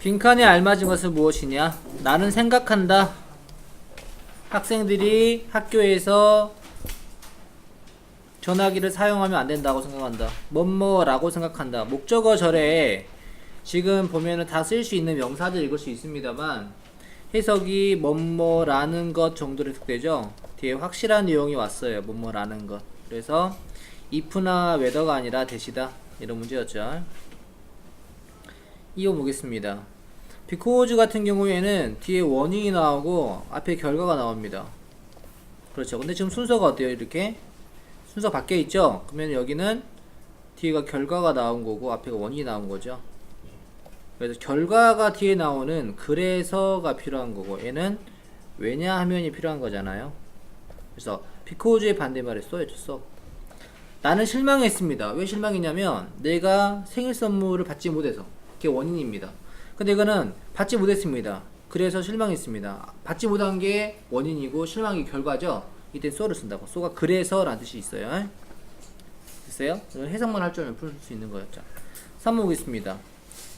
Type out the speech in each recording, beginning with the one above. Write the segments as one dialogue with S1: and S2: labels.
S1: 빈칸에 알맞은 것은 무엇이냐? 나는 생각한다. 학생들이 학교에서 전화기를 사용하면 안 된다고 생각한다. 뭐뭐라고 생각한다. 목적어 절에 지금 보면은 다 쓸 수 있는 명사들 읽을 수 있습니다만 해석이 뭐뭐라는 것 정도로 해석되죠. 뒤에 확실한 내용이 왔어요. 뭐뭐라는 것. 그래서 if나 whether가 아니라 대시다. 이런 문제였죠. 이어 보겠습니다. because 같은 경우에는 뒤에 원인이 나오고 앞에 결과가 나옵니다. 그렇죠. 근데 지금 순서가 어때요? 이렇게 순서 바뀌어 있죠? 그러면 여기는 뒤에가 결과가 나온 거고 앞에가 원인이 나온 거죠. 그래서 결과가 뒤에 나오는 그래서가 필요한 거고 얘는 왜냐하면이 필요한 거잖아요. 그래서 because의 반대말에 써야죠. 써. 나는 실망했습니다. 왜 실망했냐면 내가 생일 선물을 받지 못해서 그게 원인입니다. 근데 이거는 받지 못했습니다. 그래서 실망했습니다. 받지 못한 게 원인이고 실망이 결과죠. 이때 so를 쓴다고. so가 그래서라는 뜻이 있어요. 됐어요? 해석만 할줄 알면 풀수 있는 거였죠. 3번 보겠습니다.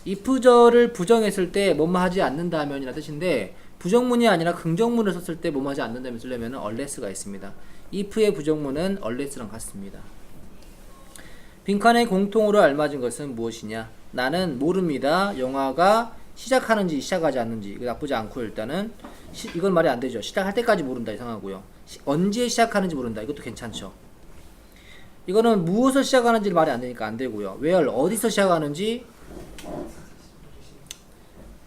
S1: if절을 부정했을 때 뭐뭐 하지 않는다면이라 뜻인데 부정문이 아니라 긍정문을 썼을 때 뭐뭐 하지 않는다면 쓰려면 unless가 있습니다. if의 부정문은 unless랑 같습니다. 빈칸에 공통으로 알맞은 것은 무엇이냐? 나는 모릅니다. 영화가 시작하는지 시작하지 않는지 나쁘지 않고 일단은 시, 이건 말이 안 되죠. 시작할 때까지 모른다 이상하고요. 시- 언제 시작하는지 모른다 이것도 괜찮죠. 이거는 무엇을 시작하는지 말이 안 되니까 안 되고요. where 어디서 시작하는지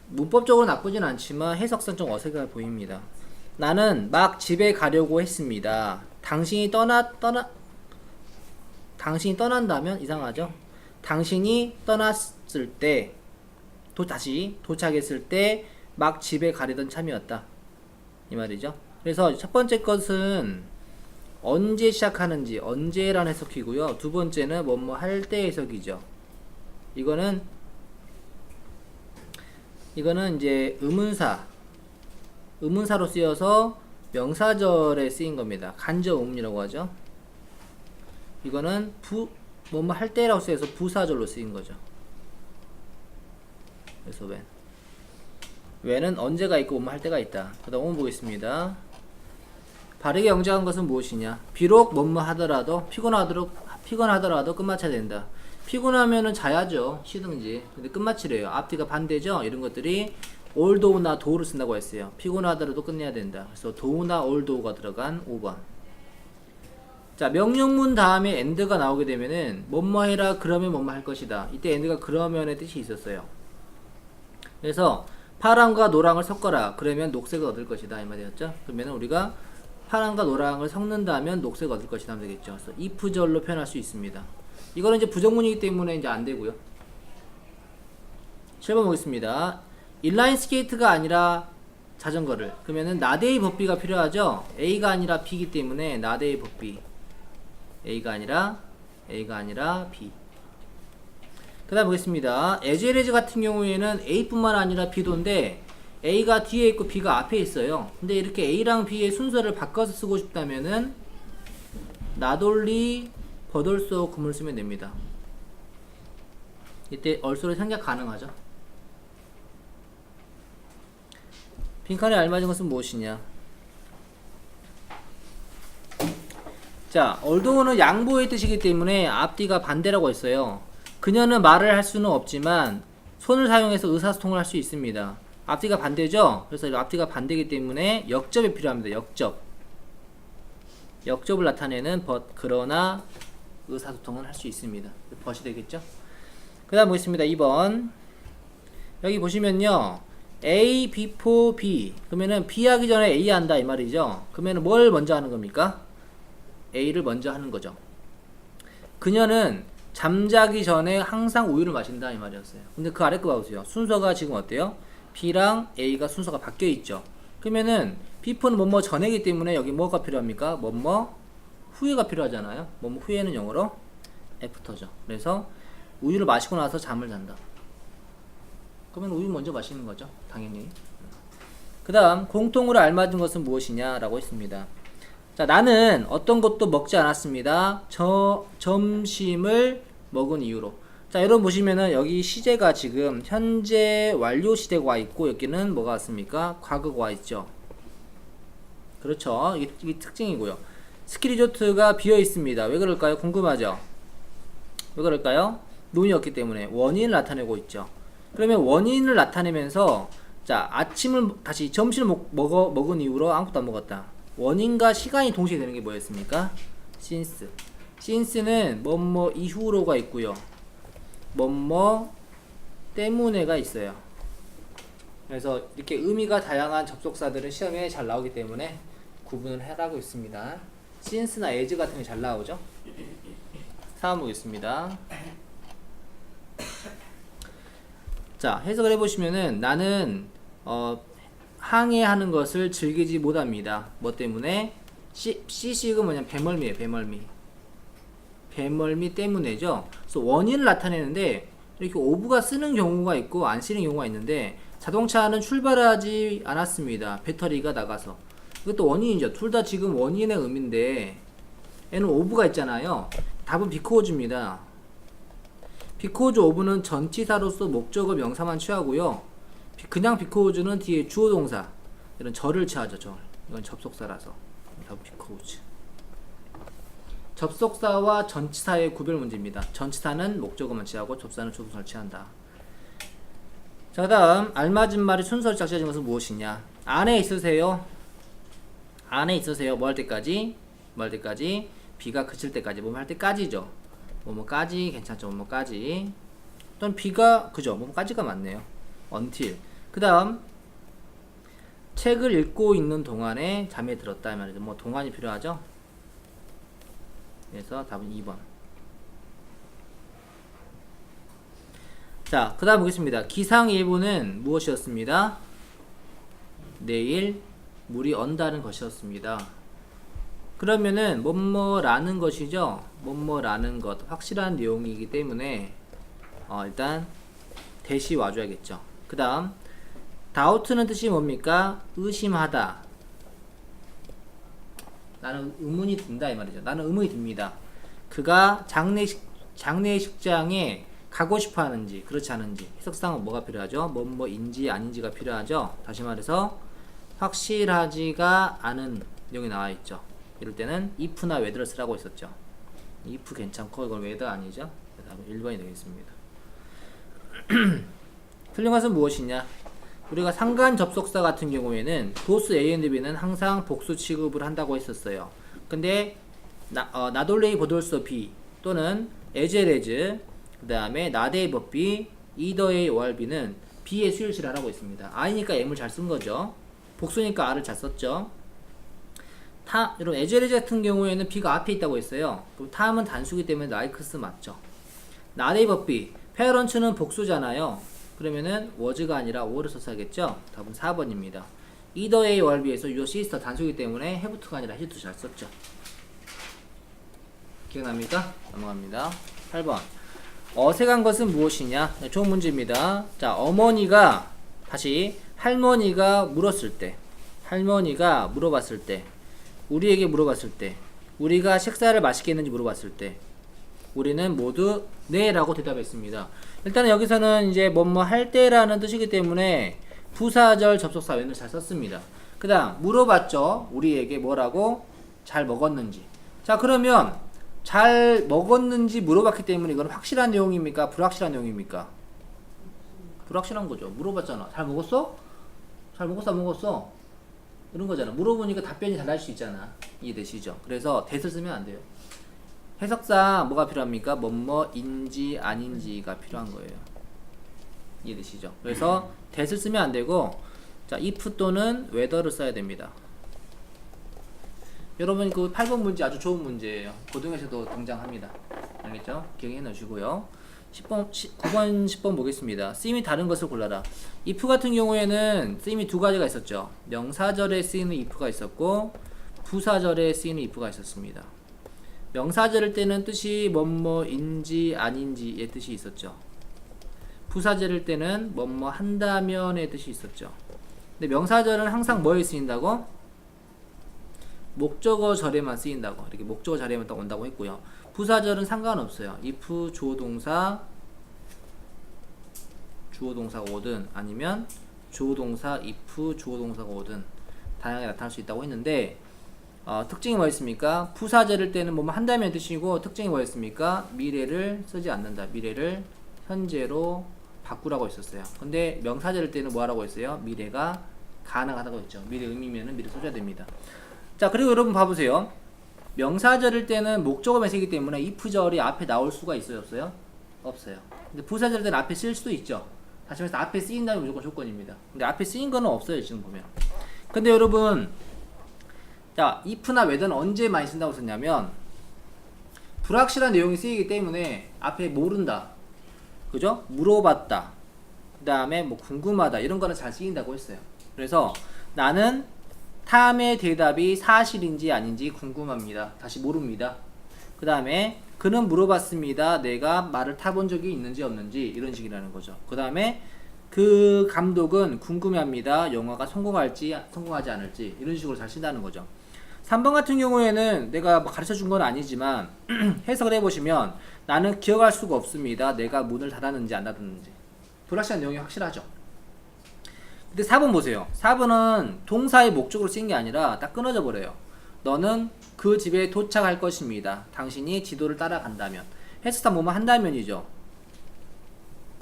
S1: 문법적으로 나쁘진 않지만 해석상 좀 어색해 보입니다. 나는 막 집에 가려고 했습니다. 당신이 떠나 떠나 당신이 떠난다면 이상하죠. 당신이 떠났을 때, 또 다시 도착했을 때 막 집에 가려던 참이었다. 이 말이죠. 그래서 첫 번째 것은 언제 시작하는지 언제란 해석이고요. 두 번째는 뭐뭐 할 때 해석이죠. 이거는 이거는 이제 의문사 의문사로 쓰여서 명사절에 쓰인 겁니다. 간접 의문이라고 하죠. 이거는 부 뭐뭐 할 때라고 쓰여서 부사절로 쓰인 거죠. 그래서 when when은 언제가 있고 뭐뭐 할 때가 있다. 그다음 보겠습니다. 바르게 영작한 것은 무엇이냐? 비록 뭐뭐 하더라도 피곤하도록 피곤하더라도 끝마쳐야 된다. 피곤하면은 자야죠. 쉬든지. 근데 끝마치래요. 앞뒤가 반대죠. 이런 것들이 올도우나 도우를 쓴다고 했어요. 피곤하더라도 끝내야 된다. 그래서 도우나 올도우가 들어간 5번. 자, 명령문 다음에 엔드가 나오게 되면은 뭐뭐 해라 그러면 뭐뭐 할 것이다. 이때 엔드가 그러면의 뜻이 있었어요. 그래서 파랑과 노랑을 섞어라. 그러면 녹색을 얻을 것이다. 이 말이었죠. 그러면 우리가 파랑과 노랑을 섞는다면 녹색을 얻을 것이다 하면 되겠죠. 그래서 if절로 표현할 수 있습니다. 이거는 이제 부정문이기 때문에 이제 안 되고요. 7번 보겠습니다. 인라인 스케이트가 아니라 자전거를 그러면은 나데이 법비가 필요하죠. A가 아니라 B이기 때문에 나데이 법비 A가 아니라 A가 아니라 B. 그 다음 보겠습니다. 에즈레즈 같은 경우에는 A뿐만 아니라 B도인데 A가 뒤에 있고 B가 앞에 있어요. 근데 이렇게 A랑 B의 순서를 바꿔서 쓰고 싶다면은 나돌리 버돌소 구문을 쓰면 됩니다. 이때 얼소를 생략 가능하죠. 빈칸에 알맞은 것은 무엇이냐? 자, 얼동어는 양보의 뜻이기 때문에 앞뒤가 반대라고 했어요. 그녀는 말을 할 수는 없지만 손을 사용해서 의사소통을 할 수 있습니다. 앞뒤가 반대죠? 그래서 이 앞뒤가 반대이기 때문에 역접이 필요합니다. 역접. 역접을 나타내는 but 그러나 의사소통은 할 수 있습니다. 벗이 되겠죠? 그 다음 보겠습니다. 2번. 여기 보시면요. A before B. 그러면은 B 하기 전에 A 한다 이 말이죠. 그러면은 뭘 먼저 하는 겁니까? A를 먼저 하는 거죠. 그녀는 잠자기 전에 항상 우유를 마신다 이 말이었어요. 근데 그 아래 거 봐보세요. 순서가 지금 어때요? B랑 A가 순서가 바뀌어 있죠. 그러면은 before는 뭐뭐 전이기 때문에 여기 뭐가 필요합니까? 뭐뭐 후에가 필요하잖아요. 뭐뭐 후에는 영어로 after죠. 그래서 우유를 마시고 나서 잠을 잔다. 그러면 우유 먼저 마시는 거죠. 당연히. 그 다음 공통으로 알맞은 것은 무엇이냐라고 했습니다. 자 나는 어떤 것도 먹지 않았습니다. 저 점심을 먹은 이유로 자, 여러분 보시면은 여기 시제가 지금 현재 완료 시제가 와 있고 여기는 뭐가 왔습니까? 과거가 와 있죠. 그렇죠. 이게, 이게 특징이고요. 스키 리조트가 비어 있습니다. 왜 그럴까요? 궁금하죠? 왜 그럴까요? 논이 없기 때문에 원인을 나타내고 있죠. 그러면 원인을 나타내면서 자 아침을 다시 점심을 먹, 먹어, 먹은 이후로 아무것도 안 먹었다. 원인과 시간이 동시에 되는 게 뭐였습니까? since. since는 뭐뭐 이후로가 있고요. 뭐뭐 때문에가 있어요. 그래서 이렇게 의미가 다양한 접속사들은 시험에 잘 나오기 때문에 구분을 해라고 있습니다. since나 as 같은 게 잘 나오죠. 사원 보겠습니다. 자, 해석을 해보시면은 나는 어, 항해하는 것을 즐기지 못합니다. 뭐 때문에? 시, 시식은 뭐냐? 배멀미예요, 배멀미. 배멀미 때문에죠. 그래서 원인을 나타내는데 이렇게 오브가 쓰는 경우가 있고 안 쓰는 경우가 있는데 자동차는 출발하지 않았습니다. 배터리가 나가서. 이것도 원인이죠. 둘 다 지금 원인의 의미인데 얘는 오브가 있잖아요. 답은 비코즈입니다. 비코즈 오브는 전치사로서 목적어 명사만 취하고요. 비- 그냥 비코즈는 뒤에 주어 동사 이런 절을 취하죠. 절. 이건 접속사라서. 답은 비코즈. 접속사와 전치사의 구별 문제입니다. 전치사는 목적어만 취하고 접사는 주어 동사를 취한다. 자, 다음 알맞은 말이 순서를 짝지어진 것은 무엇이냐? 안에 있으세요. 안에 있으세요. 뭐 할 때까지? 뭐 할 때까지? 비가 그칠 때까지. 뭐 할 때까지죠. 뭐뭐까지 괜찮죠. 뭐뭐까지. 또는 비가 그죠. 뭐뭐까지가 맞네요. Until. 그 다음 책을 읽고 있는 동안에 잠에 들었다 이 말이죠. 뭐 동안이 필요하죠. 그래서 답은 2번. 자, 그 다음 보겠습니다. 기상예보는 무엇이었습니다? 내일 물이 언다는 것이었습니다. 그러면은 뭐뭐라는 것이죠. 뭐뭐라는 것 확실한 내용이기 때문에 어, 일단 대시 와줘야겠죠. 그 다음 다우트는 뜻이 뭡니까? 의심하다. 나는 의문이 든다 이 말이죠. 나는 의문이 듭니다. 그가 장례식 장례식장에 가고 싶어 하는지 그렇지 않은지 해석상은 뭐가 필요하죠? 뭐뭐인지 아닌지가 필요하죠. 다시 말해서 확실하지가 않은 내용이 나와 있죠. 이럴 때는 if나 whether를 쓰라고 했었죠. if 괜찮고 이건 whether 아니죠. 답은 1번이 되겠습니다. 틀린 것은 무엇이냐? 우리가 상관 접속사 같은 경우에는 도스 A and B는 항상 복수 취급을 한다고 했었어요. 근데 나, 어, 나돌레이 보돌서 B 또는 에제레즈 그 다음에 나데이 법비 이더의 B는 B의 수일치를 하라고 있습니다. I니까 M을 잘 쓴 거죠. 복수니까 R을 잘 썼죠. 타, 여러분 에제레즈 같은 경우에는 B가 앞에 있다고 했어요. 그럼 탐은 단수기 때문에 라이크스 맞죠. 나데이 법비 페어런츠는 복수잖아요. 그러면은 was가 아니라 were를 썼어야겠죠? 답은 4번입니다. either A or B에서 your sister 단수기 때문에 have to가 아니라 to 잘 썼죠. 기억납니까? 넘어갑니다. 8번. 어색한 것은 무엇이냐? 네, 좋은 문제입니다. 자, 어머니가 다시 할머니가 물었을 때, 할머니가 물어봤을 때, 우리에게 물어봤을 때, 우리가 식사를 맛있게 했는지 물어봤을 때, 우리는 모두 네라고 대답했습니다. 일단 여기서는 이제 뭐뭐 할 때라는 뜻이기 때문에 부사절 접속사 왼을 잘 썼습니다. 그 다음 물어봤죠. 우리에게 뭐라고 잘 먹었는지. 자 그러면 잘 먹었는지 물어봤기 때문에 이건 확실한 내용입니까? 불확실한 내용입니까? 불확실한 거죠. 물어봤잖아. 잘 먹었어? 잘 먹었어? 안 먹었어? 이런 거잖아. 물어보니까 답변이 달라질 수 있잖아. 이해되시죠? 그래서 대을 쓰면 안 돼요. 해석상 뭐가 필요합니까? 뭐뭐인지 아닌지가 필요한 거예요. 이해되시죠? 그래서 that을 쓰면 안 되고 자 if 또는 whether를 써야 됩니다. 여러분 그 8번 문제 아주 좋은 문제예요. 고등에서도 등장합니다. 알겠죠? 기억해 놓으시고요. 10번, 9번, 10번 보겠습니다. 쓰임이 다른 것을 골라라. if 같은 경우에는 쓰임이 두 가지가 있었죠. 명사절에 쓰이는 if가 있었고 부사절에 쓰이는 if가 있었습니다. 명사절일 때는 뜻이 뭐뭐인지 아닌지의 뜻이 있었죠. 부사절일 때는 뭐뭐 한다면의 뜻이 있었죠. 근데 명사절은 항상 뭐에 쓰인다고? 목적어 절에만 쓰인다고. 이렇게 목적어 절에만 딱 온다고 했고요. 부사절은 상관없어요. if 주어 동사 주어 동사가 오든 아니면 주어 동사 if 주어 동사가 오든 다양하게 나타날 수 있다고 했는데 어, 특징이 뭐였습니까? 부사절일 때는 뭐뭐 한다면 뜻이고 특징이 뭐였습니까? 미래를 쓰지 않는다. 미래를 현재로 바꾸라고 했었어요. 근데 명사절일 때는 뭐 하라고 했어요? 미래가 가능하다고 했죠. 미래 의미면은 미래 써줘야 됩니다. 자, 그리고 여러분 봐보세요. 명사절일 때는 목적어만 쓰기 때문에 if절이 앞에 나올 수가 있어요, 없어요? 없어요. 근데 부사절일 때는 앞에 쓰일 수도 있죠. 다시 말해서 앞에 쓰인다면 무조건 조건입니다. 근데 앞에 쓰인 거는 없어요, 지금 보면. 근데 여러분, 자, if나 whether는 언제 많이 쓴다고 썼냐면, 불확실한 내용이 쓰이기 때문에 앞에 모른다. 그죠? 물어봤다. 그 다음에 뭐 궁금하다. 이런 거는 잘 쓰인다고 했어요. 그래서 나는 탐의 대답이 사실인지 아닌지 궁금합니다. 다시 모릅니다. 그 다음에 그는 물어봤습니다. 내가 말을 타본 적이 있는지 없는지 이런 식이라는 거죠. 그 다음에 그 감독은 궁금해합니다. 영화가 성공할지 성공하지 않을지 이런 식으로 잘 쓴다는 거죠. 3번 같은 경우에는 내가 뭐 가르쳐 준 건 아니지만 해석을 해보시면 나는 기억할 수가 없습니다. 내가 문을 닫았는지 안 닫았는지 불확실한 내용이 확실하죠. 근데 4번 보세요. 4번은 동사의 목적으로 쓰인 게 아니라 딱 끊어져 버려요. 너는 그 집에 도착할 것입니다. 당신이 지도를 따라간다면. 해석상 뭐뭐 한다면이죠.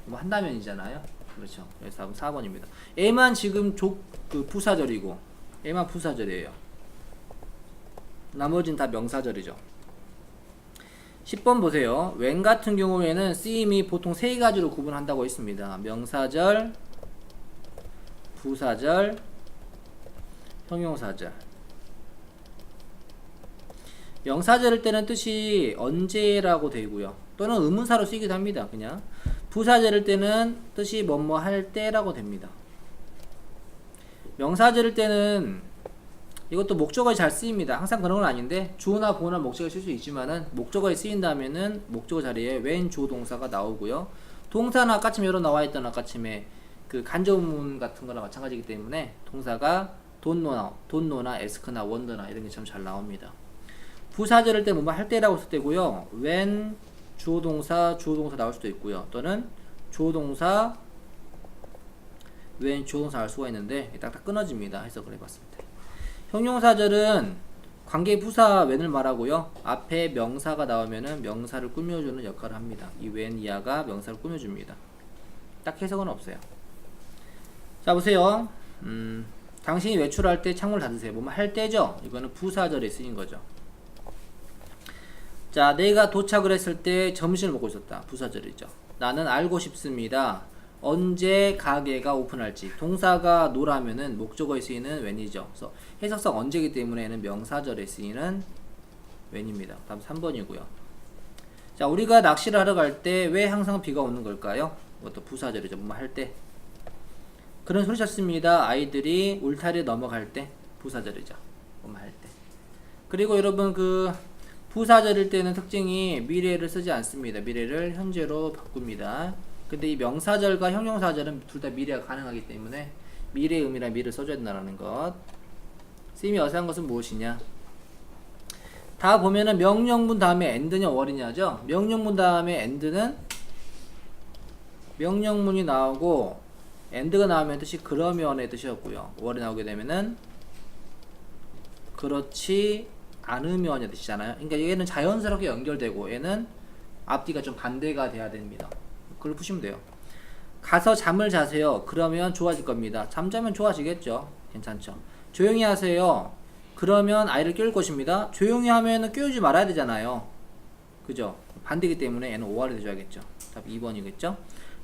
S1: 뭐 한다면이잖아요. 그렇죠. 그래서 4번 4번입니다. A만 지금 족, 그 부사절이고, A만 부사절이에요. 나머지는 다 명사절이죠. 10번 보세요. when 같은 경우에는 쓰임이 보통 세 가지로 구분한다고 했습니다. 명사절, 부사절, 형용사절. 명사절일 때는 뜻이 언제라고 되고요. 또는 의문사로 쓰이기도 합니다. 그냥 부사절일 때는 뜻이 뭐뭐 할 때라고 됩니다. 명사절일 때는 이것도 목적어에 잘 쓰입니다. 항상 그런 건 아닌데 주어나 보어나 목적어에 쓸 수 있지만은 목적어에 쓰인다면은 목적어 자리에 웬 주어동사가 나오고요. 동사나 아까쯤 여러 나와 있던 아까쯤에 그 간접문 같은 거나 마찬가지이기 때문에 동사가 돈노나 돈노나 에스크나 원더나 이런 게 참 잘 나옵니다. 부사절일 때 뭐뭐 할 때라고 쓸 때고요. when 주어 동사 주어 동사 나올 수도 있고요. 또는 주어 동사 when 주어 동사 알 수가 있는데 딱딱 끊어집니다. 해석을 때. 형용사절은 관계 부사 when을 말하고요. 앞에 명사가 나오면은 명사를 꾸며주는 역할을 합니다. 이 when 이하가 명사를 꾸며줍니다. 딱 해석은 없어요. 자 보세요. 음, 당신이 외출할 때 창문을 닫으세요. 뭐뭐 할 때죠. 이거는 부사절에 쓰인 거죠. 자, 내가 도착을 했을 때 점심을 먹고 있었다. 부사절이죠. 나는 알고 싶습니다. 언제 가게가 오픈할지. 동사가 노라면은 목적어에 쓰이는 when이죠. 그래서 해석상 언제이기 때문에는 명사절에 쓰이는 when입니다. 다음 3번이고요. 자, 우리가 낚시를 하러 갈 때 왜 항상 비가 오는 걸까요? 이것도 부사절이죠. 뭐 할 때. 그런 소리셨습니다. 아이들이 울타리 넘어갈 때 부사절이죠. 뭐 할 때. 그리고 여러분 그 부사절일 때는 특징이 미래를 쓰지 않습니다. 미래를 현재로 바꿉니다. 근데 이 명사절과 형용사절은 둘 다 미래가 가능하기 때문에 의미랑 미래를 써줘야 된다는 것. 쓰임이 어색한 것은 무엇이냐? 다 보면은 명령문 다음에 end냐 월이냐죠? 명령문 다음에 end는 명령문이 나오고 end가 나오면 뜻이 그러면의 뜻이었고요. 월이 나오게 되면은 그렇지 않으면의 뜻이잖아요. 그러니까 얘는 자연스럽게 연결되고 얘는 앞뒤가 좀 반대가 돼야 됩니다. 그걸 푸시면 돼요. 가서 잠을 자세요. 그러면 좋아질 겁니다. 잠자면 좋아지겠죠. 괜찮죠. 조용히 하세요. 그러면 아이를 깨울 것입니다. 조용히 하면은 깨우지 말아야 되잖아요. 그죠? 반대기 때문에 얘는 5할이 돼줘야겠죠. 답 2번이겠죠?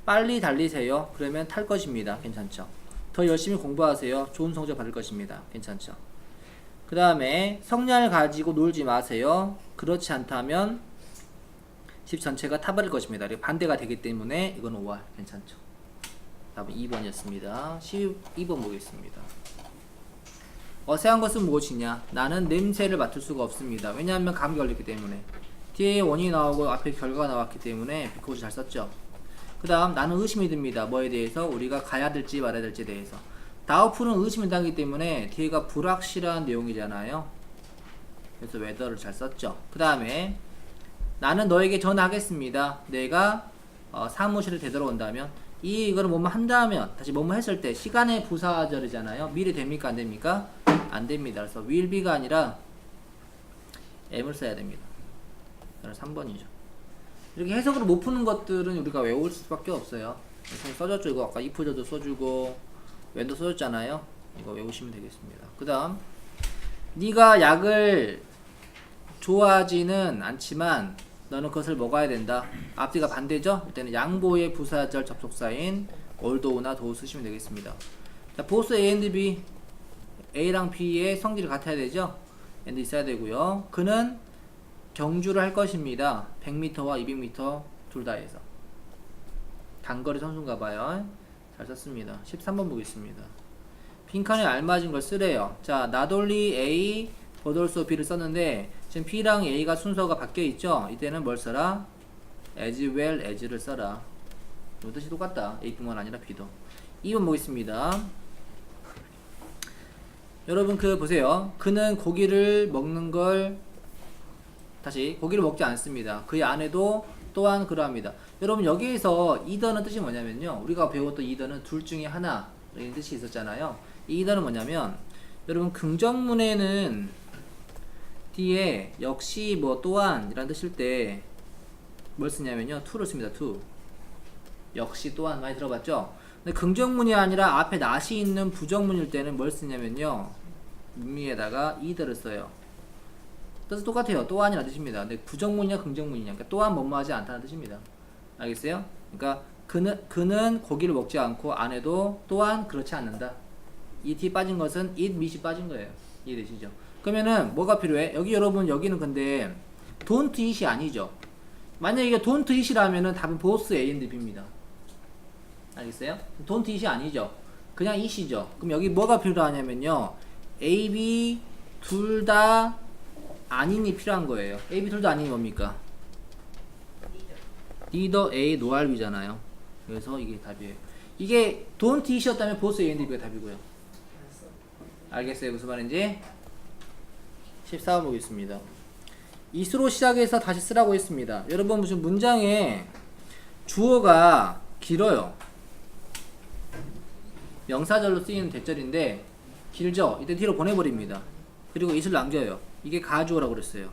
S1: 빨리 달리세요. 그러면 탈 것입니다. 괜찮죠? 더 열심히 공부하세요. 좋은 성적 받을 것입니다. 괜찮죠? 그 다음에 성냥을 가지고 놀지 마세요. 그렇지 않다면 집 전체가 타버릴 것입니다. 반대가 되기 때문에 이건 5할 괜찮죠. 답은 2번이었습니다. 12번 보겠습니다. 어세한 것은 무엇이냐? 나는 냄새를 맡을 수가 없습니다. 왜냐하면 감기 걸렸기 때문에. 뒤에 원인이 나오고 앞에 결과가 나왔기 때문에 비코즈 잘 썼죠. 그 다음 나는 의심이 듭니다. 뭐에 대해서? 우리가 가야 될지 말아야 될지에 대해서. 다우프는 의심이 당기 때문에 뒤에가 불확실한 내용이잖아요. 그래서 웨더를 잘 썼죠. 그 다음에 나는 너에게 전화하겠습니다. 내가 어, 사무실을 되돌아온다면 이 이거를 뭐뭐 한다면 다시 뭐뭐 했을 때 시간의 부사절이잖아요. 미래 됩니까 안 됩니까? 안 됩니다. 그래서 will be가 아니라 m을 써야 됩니다. 그래서 3번이죠. 이렇게 해석으로 못 푸는 것들은 우리가 외울 수밖에 없어요. 써줬죠. 이거 아까 if저도 써주고 when도 써줬잖아요. 이거 외우시면 되겠습니다. 그 다음 네가 약을 좋아하지는 않지만 너는 그것을 먹어야 된다. 앞뒤가 반대죠? 이때는 양보의 부사절 접속사인 올도우나 도우 쓰시면 되겠습니다. 자, 보스 A and B A랑 B의 성질이 같아야 되죠? and 있어야 되고요. 그는 경주를 할 것입니다. 100m와 200m 둘다 해서. 단거리 선수인가 봐요. 잘 썼습니다. 13번 보겠습니다. 빈칸에 알맞은 걸 쓰래요. 자, 나돌리 A, 버돌소 B를 썼는데 지금 B랑 A가 순서가 바뀌어 있죠. 이때는 뭘 써라? as well as를 써라. 이 뜻이 똑같다. A뿐만 아니라 B도. 2번 보겠습니다. 여러분 그 보세요. 그는 고기를 먹는 걸 다시 고기를 먹지 않습니다. 그의 아내도 또한 그러합니다. 여러분 여기에서 이더는 뜻이 뭐냐면요. 우리가 배웠던 이더는 둘 중에 하나 이런 뜻이 있었잖아요. 이 이더는 뭐냐면 여러분 긍정문에는 뒤에 역시 뭐 또한 이란 뜻일 때 뭘 쓰냐면요. to를 씁니다. to. 역시 또한 많이 들어봤죠? 근데 긍정문이 아니라 앞에 낫이 있는 부정문일 때는 뭘 쓰냐면요. 문미에다가 이더를 써요. 뜻은 똑같아요. 또한이라는 뜻입니다. 근데 부정문이냐 긍정문이냐. 그러니까 또한 뭐뭐 하지 않다는 뜻입니다. 알겠어요? 그러니까 그는 그는 고기를 먹지 않고 아내도 또한 그렇지 않는다. 이 T 빠진 것은 it 밑이 빠진 거예요. 이해되시죠? 그러면은 뭐가 필요해? 여기 여러분 여기는 근데 don't eat이 아니죠. 만약 이게 don't eat이라면은 답은 both A and B입니다. 알겠어요? don't eat이 아니죠. 그냥 eat이죠. 그럼 여기 뭐가 필요하냐면요. A, B 둘 다 아닌이 필요한 거예요. A, B 둘 다 아닌이 뭡니까? neither A B잖아요. 그래서 이게 답이에요. 이게 don't eat이었다면 both A and B가 답이고요. 알겠어요? 무슨 말인지? 14번 보겠습니다. 이수로 시작해서 다시 쓰라고 했습니다. 여러분 무슨 문장에 주어가 길어요. 명사절로 쓰이는 대절인데 길죠? 이때 뒤로 보내버립니다. 그리고 이슬 남겨요. 이게 가주어라고 그랬어요.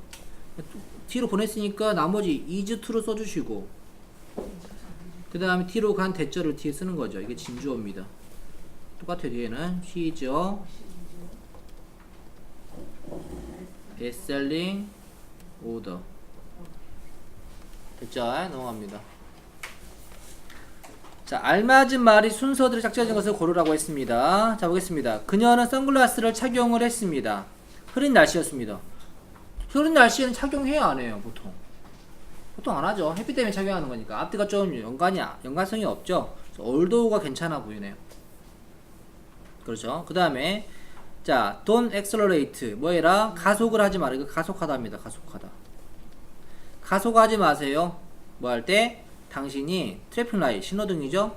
S1: 뒤로 보냈으니까 나머지 is to로 써주시고 그 다음에 뒤로 간 대절을 뒤에 쓰는 거죠. 이게 진주어입니다. 똑같아요. 뒤에는 bestselling order 됐죠? 넘어갑니다. 자, 알맞은 말이 순서대로 짝지어진 것을 고르라고 했습니다. 자, 보겠습니다. 그녀는 선글라스를 착용을 했습니다. 흐린 날씨였습니다. 흐린 날씨에는 착용해야 안 해요, 보통. 보통 안 하죠. 햇빛 때문에 착용하는 거니까. 앞뒤가 좀 연관이, 연관성이 없죠. 올도우가 괜찮아 보이네요. 그렇죠. 그 다음에, 자, don't accelerate. 뭐 해라? 가속을 하지 마라. 이거 가속하다입니다. 가속하다. 가속하지 마세요. 뭐 할 때? 당신이 트래픽 라이 신호등이죠?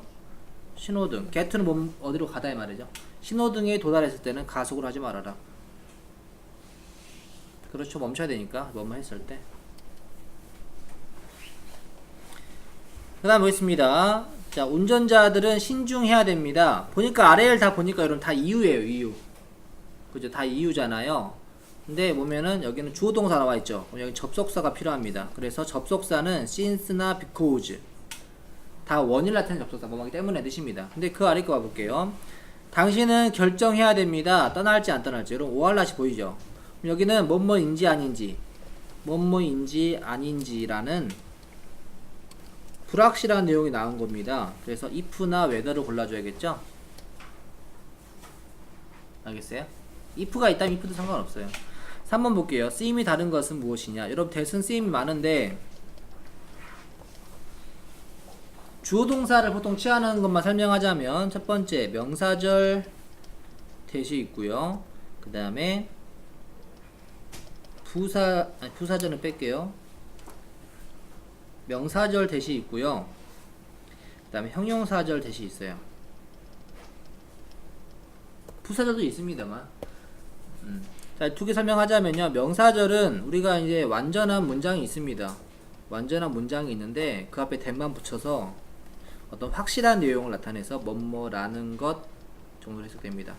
S1: 신호등. get는 뭐, 어디로 가다 이 말이죠. 신호등에 도달했을 때는 가속을 하지 말아라. 그렇죠. 멈춰야 되니까. 뭐뭐 했을 때. 그 다음 보겠습니다. 자, 운전자들은 신중해야 됩니다. 보니까 아래를 다 보니까 여러분 다 이유예요, 이유. 그죠? 다 이유잖아요. 근데 보면은 여기는 주어 동사 나와 있죠. 그럼 여기 접속사가 필요합니다. 그래서 접속사는 since나 because 다 원일 나타내는 접속사 뭐뭐기 때문에 뜻입니다. 근데 그 아래 거 봐볼게요. 당신은 결정해야 됩니다. 떠날지 안 떠날지. 여러분 오할라시 보이죠? 여기는 뭐뭐인지 아닌지 뭐뭐인지 아닌지라는 불확실한 내용이 나온 겁니다. 그래서 if나 whether를 골라줘야겠죠? 알겠어요? If가 있다면 if도 상관없어요. 3번 볼게요. 쓰임이 다른 것은 무엇이냐? 여러분 대순 쓰임이 많은데 주어 동사를 보통 취하는 것만 설명하자면 첫 번째 명사절 대시 있고요. 그 다음에 부사 아니, 부사절은 뺄게요. 명사절 대시 있고요. 그 다음에 형용사절 대시 있어요. 부사절도 있습니다만. 음. 자, 두 개 설명하자면요. 명사절은 우리가 이제 완전한 문장이 있습니다. 완전한 문장이 있는데 그 앞에 대만 붙여서 어떤 확실한 내용을 나타내서 뭐뭐라는 것 정도로 해석됩니다.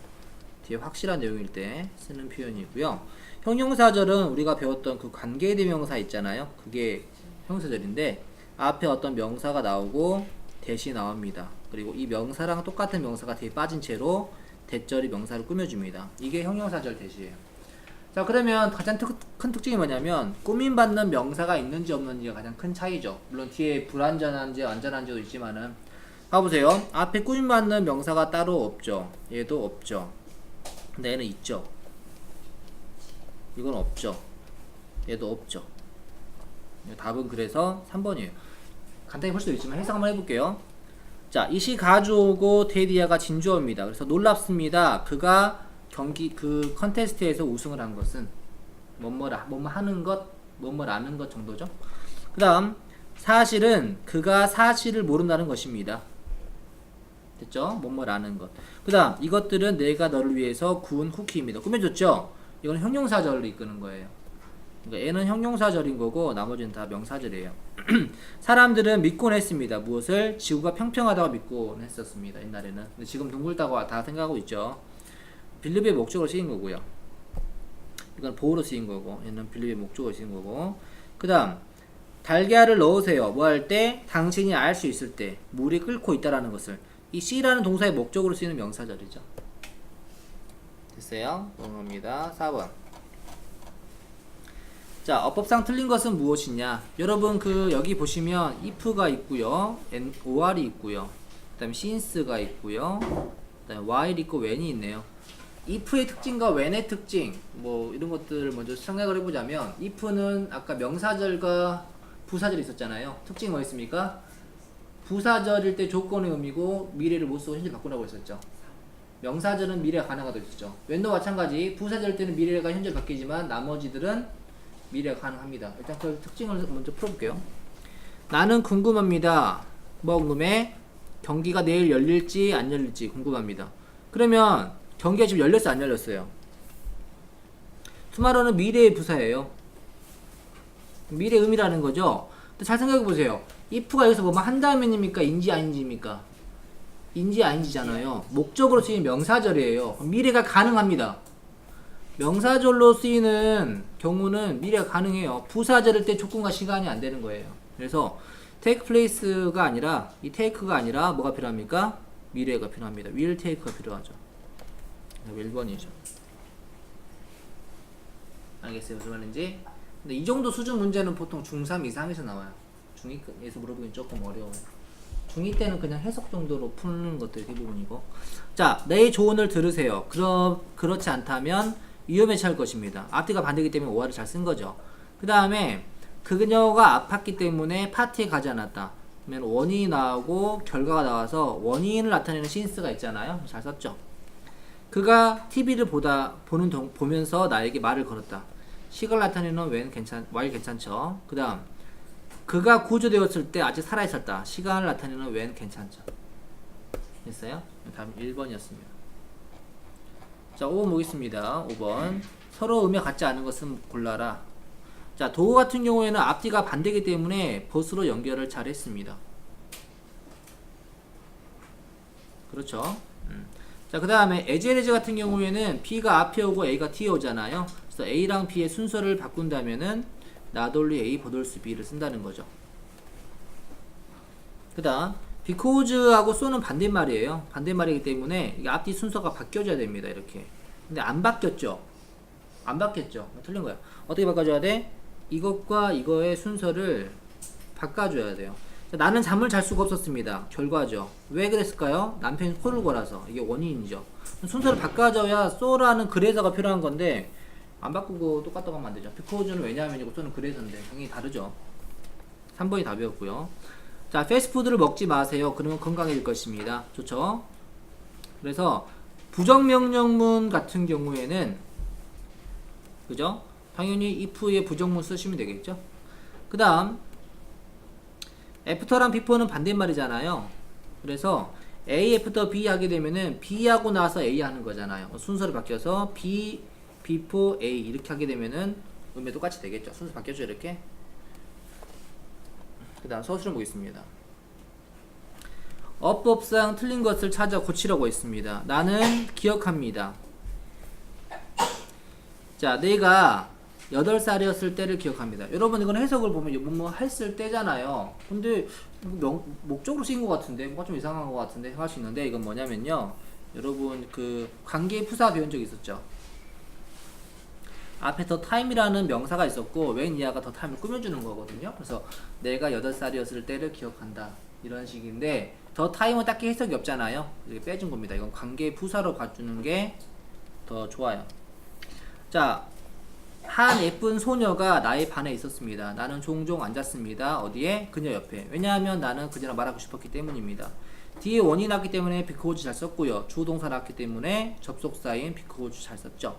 S1: 뒤에 확실한 내용일 때 쓰는 표현이고요. 형용사절은 우리가 배웠던 그 관계대명사 있잖아요. 그게 형용사절인데 앞에 어떤 명사가 나오고 대시 나옵니다. 그리고 이 명사랑 똑같은 명사가 뒤에 빠진 채로 대절이 명사를 꾸며줍니다. 이게 형용사절 대시예요. 자 그러면 가장 특, 큰 특징이 뭐냐면 꾸밈받는 명사가 있는지 없는지가 가장 큰 차이죠. 물론 뒤에 불완전한지 완전한지도 있지만은 봐보세요. 앞에 꾸밈받는 명사가 따로 없죠. 얘도 없죠. 근데 얘는 있죠. 이건 없죠. 얘도 없죠. 답은 그래서 3번이에요. 간단히 볼 수도 있지만 해석 한번 해볼게요. 자, 이시 가주오고 테디아가 진주어입니다. 그래서 놀랍습니다. 그가 경기 그 컨테스트에서 우승을 한 것은 뭐뭐라 뭐뭐 하는 것, 뭐뭐라는 것 정도죠. 그다음 사실은 그가 사실을 모른다는 것입니다. 됐죠? 뭐뭐라는 것. 그다음 이것들은 내가 너를 위해서 구운 쿠키입니다. 꾸며줬죠? 이건 형용사절을 이끄는 거예요. 그러니까 얘는 형용사절인 거고 나머지는 다 명사절이에요. 사람들은 믿곤 했습니다. 무엇을 지구가 평평하다고 믿곤 했었습니다. 옛날에는. 근데 지금 둥글다고 다 생각하고 있죠. 빌립의 목적으로 쓰인 거고요. 이건 보호로 쓰인 거고 얘는 빌립의 목적으로 쓰인 거고. 그다음 달걀을 넣으세요. 뭐 할 때 당신이 알 수 있을 때 물이 끓고 있다라는 것을 이 C라는 동사의 목적으로 쓰이는 명사절이죠. 됐어요? 넘어갑니다. 4번. 자, 어법상 틀린 것은 무엇이냐? 여러분 그 여기 보시면 if가 있고요. and or이 있고요. 그다음에 since가 있고요. 그다음에 while 있고 when이 있네요. if의 특징과 when의 특징 뭐 이런 것들을 먼저 생각을 해 보자면 if는 아까 명사절과 부사절이 있었잖아요. 특징이 뭐 있습니까? 부사절일 때 조건의 의미고 미래를 못 쓰고 현재 바꾸라고 했었죠. 명사절은 미래가 가능하다고 했었죠. when도 마찬가지 부사절 때는 미래가 현재 바뀌지만 나머지들은 미래가 가능합니다. 일단 그 특징을 먼저 풀어볼게요. 나는 궁금합니다. 뭐 궁금해? 경기가 내일 열릴지 안 열릴지 궁금합니다. 그러면 경기가 지금 열렸어 안 열렸어요? 투마로는 미래의 부사예요. 미래 의미라는 거죠. 잘 생각해 보세요. if가 여기서 뭐만 한다면입니까? 인지 아닌지입니까? 인지 아닌지잖아요. 목적으로 쓰인 명사절이에요. 미래가 가능합니다. 명사절로 쓰이는 경우는 미래가 가능해요. 부사절일 때 조건과 시간이 안 되는 거예요. 그래서 take place가 아니라 이 take가 아니라 뭐가 필요합니까? 미래가 필요합니다. will take가 필요하죠. 1번이죠. 알겠어요. 무슨 말인지? 근데 이 정도 수준 문제는 보통 중3 이상에서 나와요. 중2에서 물어보긴 조금 어려워요. 중2 때는 그냥 해석 정도로 푸는 것들이 대부분이고. 자, 내 조언을 들으세요. 그러, 그렇지 않다면 위험에 처할 것입니다. 앞뒤가 반대기 때문에 오화를 잘 쓴 거죠. 그 다음에 그녀가 아팠기 때문에 파티에 가지 않았다. 그러면 원인이 나오고 결과가 나와서 원인을 나타내는 신스가 있잖아요. 잘 썼죠. 그가 TV를 보다 보는 동, 보면서 나에게 말을 걸었다. 시കൾ 나타내는 when 괜찮 while 괜찮죠. 그다음 그가 구조되었을 때 아직 살아 있었다. 시간을 나타내는 when 괜찮죠. 됐어요? 다음 1번이었습니다. 자, 5번 보겠습니다. 5번. 서로 의미 같지 않은 것은 골라라. 자, 도구 같은 경우에는 앞뒤가 반대기 때문에 벗으로 연결을 잘 했습니다. 그렇죠. 음. 자, 그 다음에 에제레즈 같은 경우에는 B가 앞에 오고 A가 뒤에 오잖아요. 그래서 A랑 B의 순서를 바꾼다면은 나돌리 A, 버돌스 B를 쓴다는 거죠. 그 다음 because하고 so는 반대말이에요. 반대말이기 때문에 이게 앞뒤 순서가 바뀌어져야 됩니다. 이렇게. 근데 안 바뀌었죠. 안 바뀌었죠. 틀린 거야. 어떻게 바꿔줘야 돼? 이것과 이거의 순서를 바꿔줘야 돼요. 자, 나는 잠을 잘 수가 없었습니다. 결과죠. 왜 그랬을까요? 남편이 코를 골아서. 이게 원인이죠. 순서를 바꿔줘야 so라는 그래서가 필요한 건데 안 바꾸고 똑같다고 하면 안 되죠. because는 왜냐하면이고 so는 그래서인데 당연히 다르죠. 3번이 답이었고요. 자, 패스트푸드를 먹지 마세요. 그러면 건강해질 것입니다. 좋죠? 그래서 부정명령문 같은 경우에는 그죠? 당연히 if의 부정문 쓰시면 되겠죠? 그 다음 after랑 before는 반대말이잖아요. 그래서 A after B 하게 되면은 B 하고 나서 A 하는 거잖아요. 순서를 바뀌어서 B before A 이렇게 하게 되면은 의미 똑같이 되겠죠. 순서 바뀌었죠 이렇게. 그 다음 서술을 보겠습니다. 어법상 틀린 것을 찾아 고치려고 했습니다. 나는 기억합니다. 자, 내가 8살이었을 때를 기억합니다. 여러분, 이건 해석을 보면 뭐 했을 때잖아요. 근데 명, 목적으로 쓰인 것 같은데, 뭔가 좀 이상한 것 같은데 생각할 수 있는데, 이건 뭐냐면요. 여러분, 그 관계 부사 배운 적 있었죠? 앞에 더 타임이라는 명사가 있었고 웬 이하가 더 타임을 꾸며주는 거거든요. 그래서 내가 8살이었을 때를 기억한다. 이런 식인데 더 타임은 딱히 해석이 없잖아요. 이렇게 빼준 겁니다. 이건 관계 부사로 봐주는 게 더 좋아요. 자, 한 예쁜 소녀가 나의 반에 있었습니다. 나는 종종 앉았습니다. 어디에? 그녀 옆에. 왜냐하면 나는 그녀랑 말하고 싶었기 때문입니다. 뒤에 원이 났기 때문에 비코즈 잘 썼고요. 주동사 났기 때문에 접속사인 비코즈 잘 썼죠.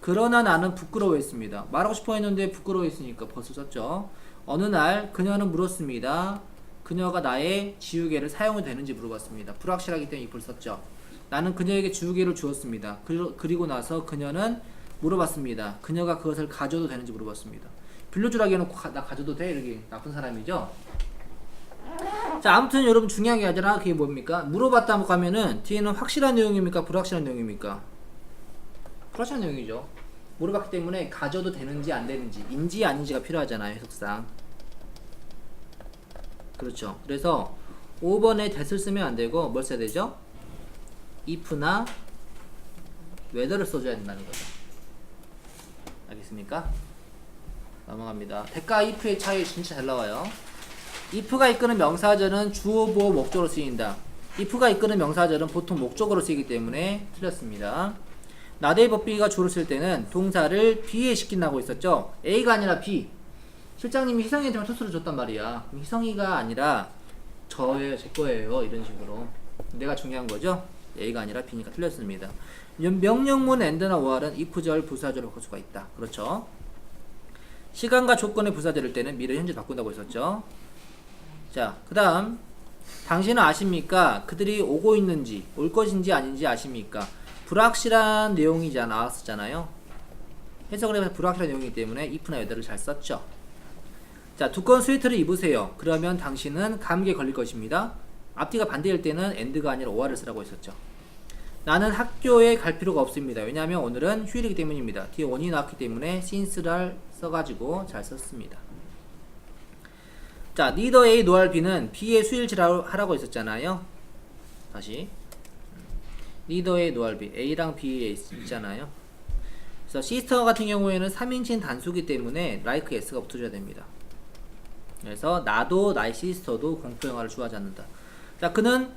S1: 그러나 나는 부끄러워했습니다. 말하고 싶어 했는데 부끄러워했으니까 벌써 썼죠. 어느 날 그녀는 물었습니다. 그녀가 나의 지우개를 사용해도 되는지 물어봤습니다. 불확실하기 때문에 이걸 썼죠. 나는 그녀에게 지우개를 주었습니다. 그리- 그리고 나서 그녀는 물어봤습니다. 그녀가 그것을 가져도 되는지 물어봤습니다. 빌려주라기 해놓고 가- 나 가져도 돼? 이렇게 나쁜 사람이죠. 자 아무튼 여러분 중요한 게 아니라 그게 뭡니까? 물어봤다 하면은 뒤에는 확실한 내용입니까? 불확실한 내용입니까? 불확실한 내용이죠. 물어봤기 때문에 가져도 되는지 안 되는지 인지 아닌지가 필요하잖아요 해석상. 그렇죠. 그래서 5번에 that을 쓰면 안 되고 뭘 써야 되죠? if나 whether를 써줘야 된다는 거죠. 알겠습니까? 넘어갑니다. 대가 if의 차이 진짜 잘 나와요. if가 이끄는 명사절은 주어 보어 목적으로 쓰인다. if가 이끄는 명사절은 보통 목적으로 쓰이기 때문에 틀렸습니다. 법비가 주로 쓸 때는 동사를 B에 시킨다고 했었죠. A가 아니라 B. 실장님이 희성이한테 토스를 줬단 말이야. 희성이가 아니라 저예요, 제 거예요. 이런 식으로. 내가 중요한 거죠. A가 아니라 B니까 틀렸습니다. 명령문 and나 or은 if절, 부사절을 바꿀 수가 있다. 그렇죠. 시간과 조건의 부사절일 때는 미래 현재 바꾼다고 했었죠. 자, 그 다음 당신은 아십니까? 그들이 오고 있는지 올 것인지 아닌지 아십니까? 불확실한 내용이지 않았었잖아요. 해석을 해서 불확실한 내용이기 때문에 if나 whether를 잘 썼죠. 자, 두꺼운 스웨터를 입으세요. 그러면 당신은 감기에 걸릴 것입니다. 앞뒤가 반대일 때는 and가 아니라 or를 쓰라고 했었죠. 나는 학교에 갈 필요가 없습니다. 왜냐하면 오늘은 휴일이기 때문입니다. 뒤에 원이 나왔기 때문에 since를 써가지고 잘 썼습니다. 자, neither A nor B는 B의 수일치라고 하라고 했었잖아요. 다시. Nor B. A랑 B에 있- 있잖아요. 그래서 sister 같은 경우에는 3인칭 단수기 때문에 like s가 붙어줘야 됩니다. 그래서 나도 나의 시스터도 공포영화를 좋아하지 않는다. 자, 그는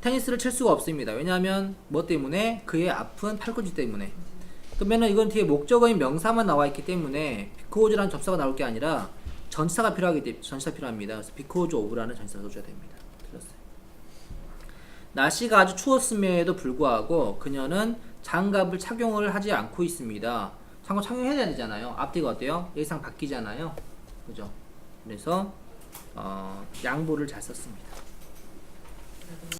S1: 테니스를 칠 수가 없습니다. 왜냐하면 뭐 때문에 그의 아픈 팔꿈치 때문에. 그러면은 이건 뒤에 목적어인 명사만 나와 있기 때문에 비코즈라는 접사가 나올 게 아니라 전치사가 필요하기 때문에 전치사 필요합니다. 그래서 비코즈 오브라는 전치사 써줘야 됩니다. 날씨가 아주 추웠음에도 불구하고 그녀는 장갑을 착용을 하지 않고 있습니다. 장갑 착용해야 되잖아요. 앞뒤가 어때요? 예상 바뀌잖아요. 그죠? 그래서 어, 양보를 잘 썼습니다.